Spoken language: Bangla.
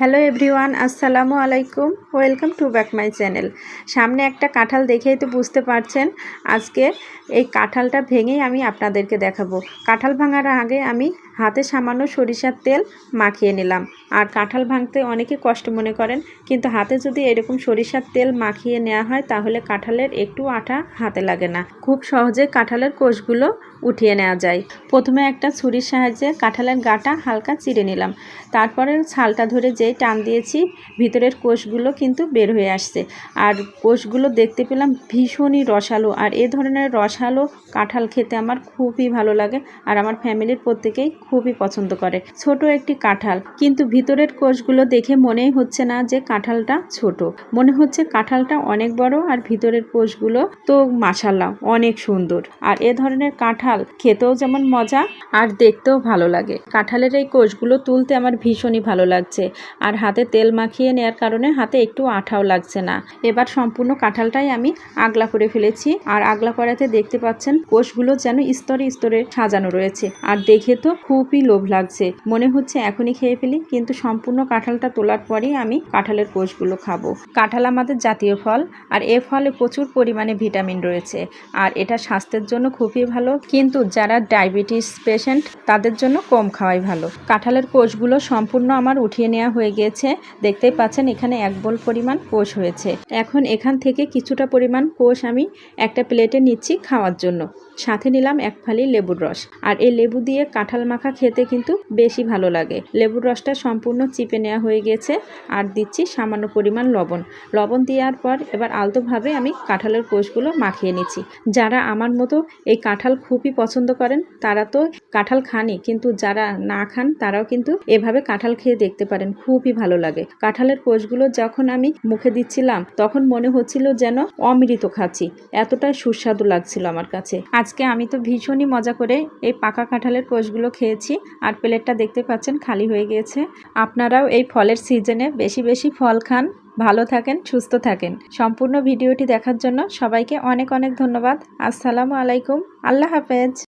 হ্যালো এভরিওয়ান, আসসালামু আলাইকুম। Welcome to back my channel. সামনে একটা কাঁঠাল দেখেই তো বুঝতে পারছেন, আজকে এই কাঁঠালটা ভেঙেই আমি আপনাদেরকে দেখাবো। কাঁঠাল ভাঙার আগে আমি হাতে সামান্য সরিষার তেল মাখিয়ে নিলাম। আর কাঁঠাল ভাঙতে অনেকে কষ্ট মনে করেন, কিন্তু হাতে যদি এরকম সরিষার তেল মাখিয়ে নেওয়া হয়, তাহলে কাঁঠালের একটু আঠা হাতে লাগে না। খুব সহজে কাঁঠালের কোষগুলো উঠিয়ে নেওয়া যায়। প্রথমে একটা ছুরির সাহায্যে কাঁঠালের গাটা হালকা চিড়ে নিলাম। তারপরে ছালটা ধরে যেই টান দিয়েছি, ভিতরের কোষগুলো কিন্তু বের হয়ে আসছে। আর কোষগুলো দেখতে পেলাম ভীষণই রসালো। আর এ ধরনের রসালো কাঁঠাল খেতে আমার খুবই ভালো লাগে। আর আমার ফ্যামিলির প্রত্যেকেই খুবই পছন্দ করে। ছোট একটি কাঁঠাল। কিন্তু ভিতরের কোষগুলো দেখে মনেই হচ্ছে না যে কাঁঠালটা ছোট। মনে হচ্ছে কাঁঠালটা অনেক বড় আর ভিতরের কোষগুলো তো মাসাল্লাহ অনেক সুন্দর। আর এ ধরনের কাঁঠাল খেতেও যেমন মজা আর দেখতেও ভালো লাগে। কাঁঠালের এই কোষগুলো তুলতে আমার ভীষণই ভালো লাগছে। আর হাতে তেল মাখিয়ে নেওয়ার কারণে হাতে একটু আঠাও লাগছে না। এবার সম্পূর্ণ কাঁঠালটাই আমি আগলা করে ফেলেছি। আর আগলা করাতে দেখতে পাচ্ছেন কোষগুলো যেন স্তরে স্তরে সাজানো রয়েছে। আর দেখে তো খুবই লোভ লাগছে। মনে হচ্ছে এখনই খেয়ে ফেলি, কিন্তু সম্পূর্ণ কাঁঠালটা তোলার পরেই আমি কাঁঠালের কোষগুলো খাব। কাঁঠাল আমাদের জাতীয় ফল, আর এ ফলে প্রচুর পরিমাণে ভিটামিন রয়েছে। আর এটা স্বাস্থ্যের জন্য খুবই ভালো, কিন্তু যারা ডায়াবেটিস পেশেন্ট, তাদের জন্য কম খাওয়াই ভালো। কাঁঠালের কোষগুলো সম্পূর্ণ আমার উঠিয়ে নেওয়া হয়ে গিয়েছে। দেখতেই পাচ্ছেন, এখানে এক বোল পরিমাণ কোষ হয়েছে। এখন এখান থেকে কিছুটা পরিমাণ কোষ আমি একটা প্লেটে নিচ্ছি খাওয়ার জন্য। সাথে নিলাম এক ফালি লেবুর রস। আর এই লেবু দিয়ে কাঁঠাল মাখা খেতে কিন্তু বেশি ভালো লাগে। লেবুর রসটা সম্পূর্ণ চিপে নেওয়া হয়ে গেছে আর দিচ্ছি সামান্য পরিমাণ লবণ। লবণ দেওয়ার পর এবার আলতোভাবে আমি কাঁঠালের কোষগুলো মাখিয়ে নিচ্ছি। যারা আমার মতো এই কাঁঠাল খুবই পছন্দ করেন, তারা তো কাঁঠাল খানই, কিন্তু যারা না খান, তারাও কিন্তু এভাবে কাঁঠাল খেয়ে দেখতে পারেন, খুবই ভালো লাগে। কাঁঠালের কোষগুলো যখন আমি মুখে দিচ্ছিলাম, তখন মনে হচ্ছিল যেন অমৃত খাচ্ছি। এতটা সুস্বাদু লাগছিল আমার কাছে। আজকে আমি তো ভীষণই মজা করে এই পাকা কাঁঠালের কোষগুলো খেয়েছি আর প্লেটটা দেখতে পাচ্ছেন খালি হয়ে গিয়েছে। আপনারাও এই ফলের সিজনে বেশি বেশি ফল খান, ভালো থাকেন, সুস্থ থাকেন। সম্পূর্ণ ভিডিওটি দেখার জন্য সবাইকে অনেক অনেক ধন্যবাদ। আসসালামু আলাইকুম। আল্লাহ হাফেজ।